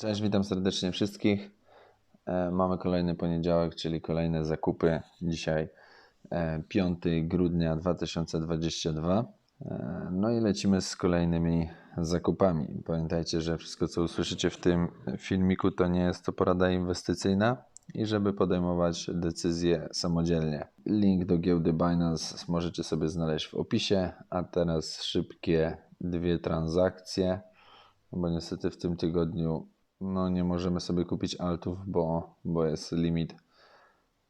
Cześć, witam serdecznie wszystkich. E, Mamy kolejny poniedziałek, czyli kolejne zakupy. Dzisiaj e, 5 grudnia 2022. E, No i lecimy z kolejnymi zakupami. Pamiętajcie, że wszystko co usłyszycie w tym filmiku to nie jest to porada inwestycyjna i żeby podejmować decyzje samodzielnie. Link do giełdy Binance możecie sobie znaleźć w opisie, a teraz szybkie dwie transakcje bo niestety w tym tygodniu no, nie możemy sobie kupić altów, bo, bo jest limit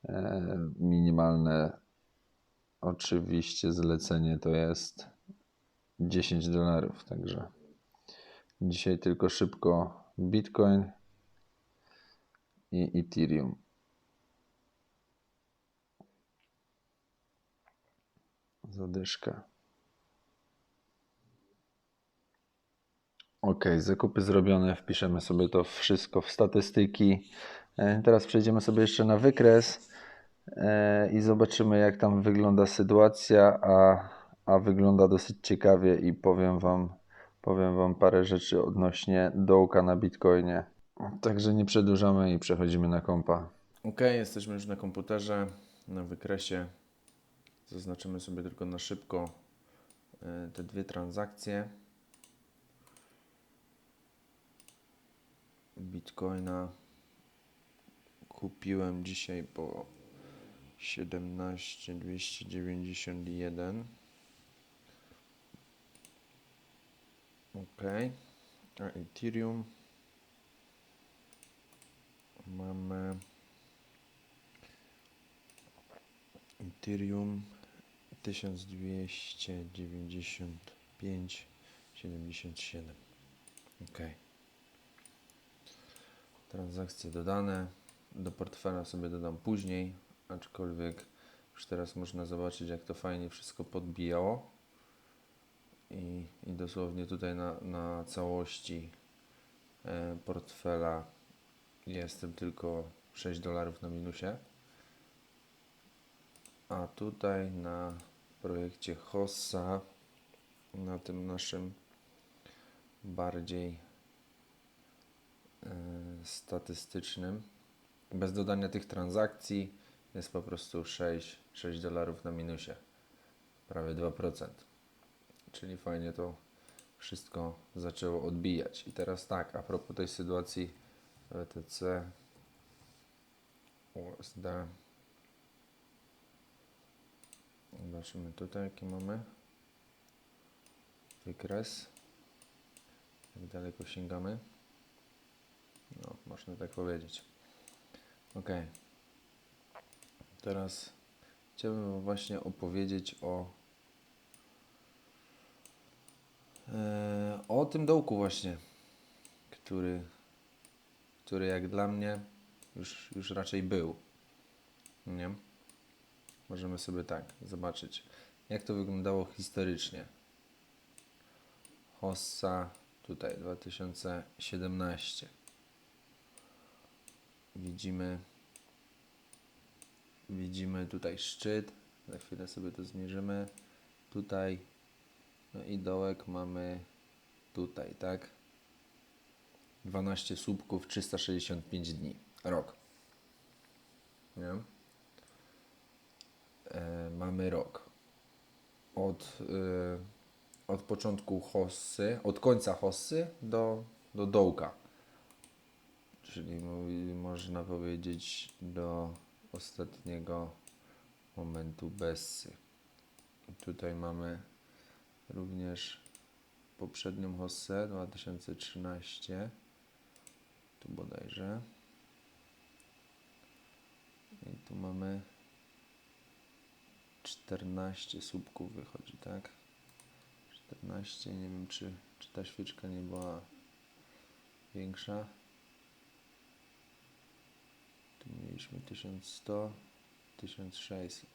e, minimalne. Oczywiście zlecenie to jest 10 dolarów, także dzisiaj tylko szybko Bitcoin i Ethereum. Zadyszka. Ok, zakupy zrobione, wpiszemy sobie to wszystko w statystyki. E, Teraz przejdziemy sobie jeszcze na wykres e, i zobaczymy, jak tam wygląda sytuacja, a, a wygląda dosyć ciekawie i powiem Wam, powiem wam parę rzeczy odnośnie dołka na Bitcoinie. Także nie przedłużamy i przechodzimy na kompa. Ok, jesteśmy już na komputerze, na wykresie. Zaznaczymy sobie tylko na szybko e, te dwie transakcje. Bitcoina kupiłem dzisiaj po 17291. Ok, a Ethereum mamy Ethereum 1295,77. Ok. Transakcje dodane. Do portfela sobie dodam później, aczkolwiek już teraz można zobaczyć, jak to fajnie wszystko podbijało. I, i dosłownie tutaj na, na całości e, portfela jestem tylko 6 dolarów na minusie. A tutaj na projekcie Hossa, na tym naszym bardziej statystycznym, bez dodania tych transakcji jest po prostu 6, 6 dolarów na minusie, prawie 2%. Czyli fajnie to wszystko zaczęło odbijać. I teraz tak, a propos tej sytuacji WTC, USD. Zobaczymy tutaj, jaki mamy wykres. Jak daleko sięgamy. No, można tak powiedzieć. Ok. Teraz chciałbym Wam właśnie opowiedzieć o e, o tym dołku właśnie, który, który jak dla mnie już, już raczej był. Nie? Możemy sobie tak zobaczyć, jak to wyglądało historycznie. Hossa tutaj 2017. Widzimy widzimy tutaj szczyt. Za chwilę sobie to zmierzymy. Tutaj no i dołek mamy tutaj, tak? 12 słupków, 365 dni. Rok. Nie? E, mamy rok. Od, e, od początku hossy, od końca hossy do, do dołka. Czyli można powiedzieć do ostatniego momentu Bessy. Tutaj mamy również poprzednią hossę 2013. Tu bodajże. I tu mamy 14 słupków wychodzi, tak? 14, nie wiem czy, czy ta świeczka nie była większa. Mieliśmy 1100, 1600.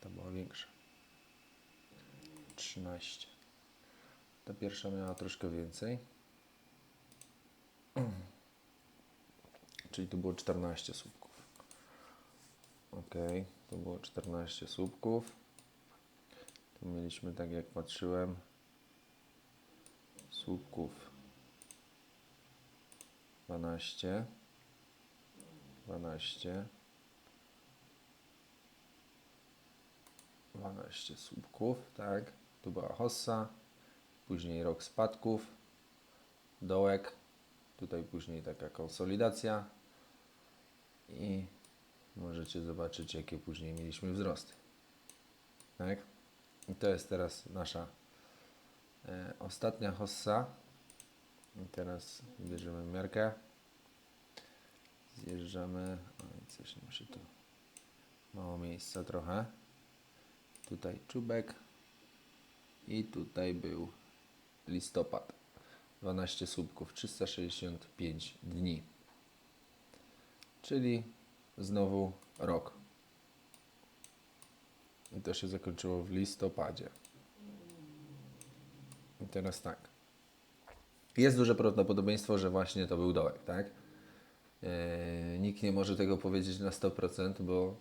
Ta była większa. 13. Ta pierwsza miała troszkę więcej. Czyli tu było 14 słupków. Ok, to było 14 słupków. Tu mieliśmy, tak jak patrzyłem, słupków 12, 12, 12 słupków, tak. Tu była hossa, później rok spadków, dołek, tutaj później taka konsolidacja i możecie zobaczyć, jakie później mieliśmy wzrosty. Tak? I to jest teraz nasza e, ostatnia hossa. I teraz bierzemy miarkę. Zjeżdżamy. Oj, coś się tu mało miejsca trochę. Tutaj czubek. I tutaj był listopad. 12 słupków, 365 dni. Czyli znowu rok. I to się zakończyło w listopadzie. I teraz tak. Jest duże prawdopodobieństwo, że właśnie to był dołek, tak? Eee, nikt nie może tego powiedzieć na 100%, bo,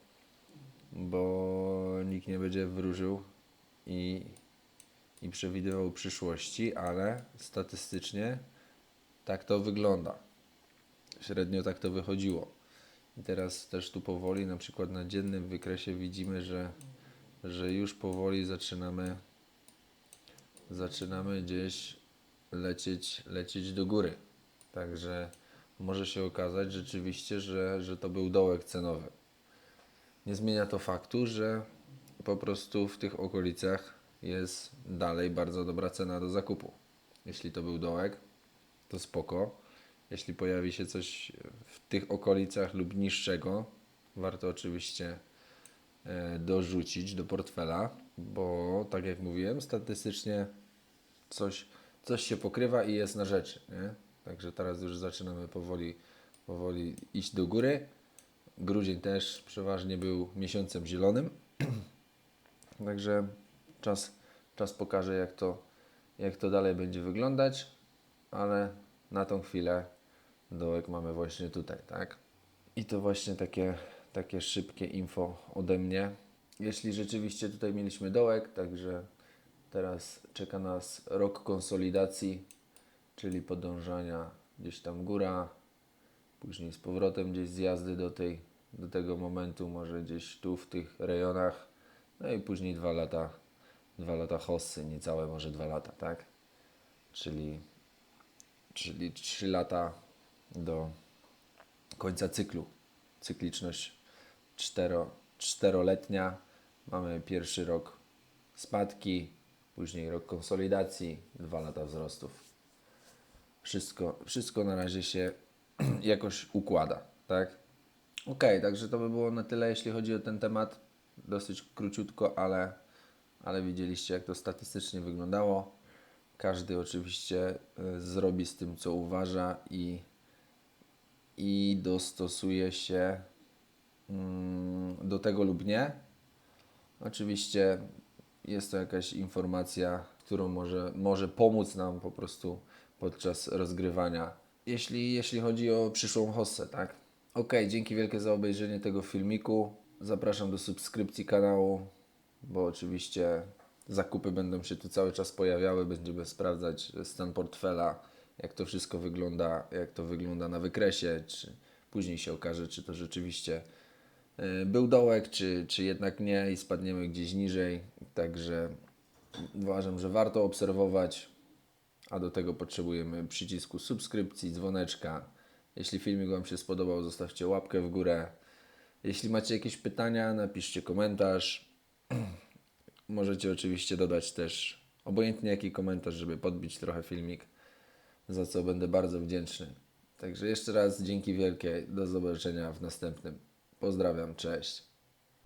bo nikt nie będzie wróżył i, i przewidywał przyszłości, ale statystycznie tak to wygląda. Średnio tak to wychodziło. I teraz też tu powoli, na przykład na dziennym wykresie widzimy, że, że już powoli zaczynamy zaczynamy gdzieś lecieć, lecieć do góry. Także może się okazać rzeczywiście, że, że to był dołek cenowy. Nie zmienia to faktu, że po prostu w tych okolicach jest dalej bardzo dobra cena do zakupu. Jeśli to był dołek, to spoko. Jeśli pojawi się coś w tych okolicach lub niższego, warto oczywiście e, dorzucić do portfela, bo tak jak mówiłem, statystycznie coś, coś się pokrywa i jest na rzeczy. Nie? Także teraz już zaczynamy powoli, powoli iść do góry. Grudzień też przeważnie był miesiącem zielonym. Także czas, czas pokaże, jak to, jak to dalej będzie wyglądać, ale na tą chwilę dołek mamy właśnie tutaj, tak? I to właśnie takie, takie szybkie info ode mnie. Jeśli rzeczywiście tutaj mieliśmy dołek, także teraz czeka nas rok konsolidacji, czyli podążania gdzieś tam góra, później z powrotem gdzieś zjazdy do, tej, do tego momentu, może gdzieś tu w tych rejonach, no i później dwa lata, dwa lata hossy, niecałe może dwa lata, tak? Czyli, czyli trzy lata do końca cyklu. Cykliczność cztero, czteroletnia. Mamy pierwszy rok spadki, później rok konsolidacji, dwa lata wzrostów. Wszystko, wszystko na razie się jakoś układa, tak? Ok, także to by było na tyle, jeśli chodzi o ten temat. Dosyć króciutko, ale, ale widzieliście, jak to statystycznie wyglądało. Każdy oczywiście y, zrobi z tym, co uważa i, i dostosuje się mm, do tego lub nie. Oczywiście jest to jakaś informacja, którą może, może pomóc nam po prostu podczas rozgrywania. Jeśli, jeśli chodzi o przyszłą hossę, tak? Ok, dzięki wielkie za obejrzenie tego filmiku. Zapraszam do subskrypcji kanału, bo oczywiście zakupy będą się tu cały czas pojawiały. Będziemy sprawdzać stan portfela, jak to wszystko wygląda, jak to wygląda na wykresie, czy później się okaże, czy to rzeczywiście y, był dołek, czy, czy jednak nie i spadniemy gdzieś niżej. Także uważam, że warto obserwować, a do tego potrzebujemy przycisku subskrypcji, dzwoneczka. Jeśli filmik Wam się spodobał, zostawcie łapkę w górę. Jeśli macie jakieś pytania, napiszcie komentarz. Możecie oczywiście dodać też obojętnie jaki komentarz, żeby podbić trochę filmik, za co będę bardzo wdzięczny. Także jeszcze raz dzięki wielkie, do zobaczenia w następnym. Pozdrawiam, cześć.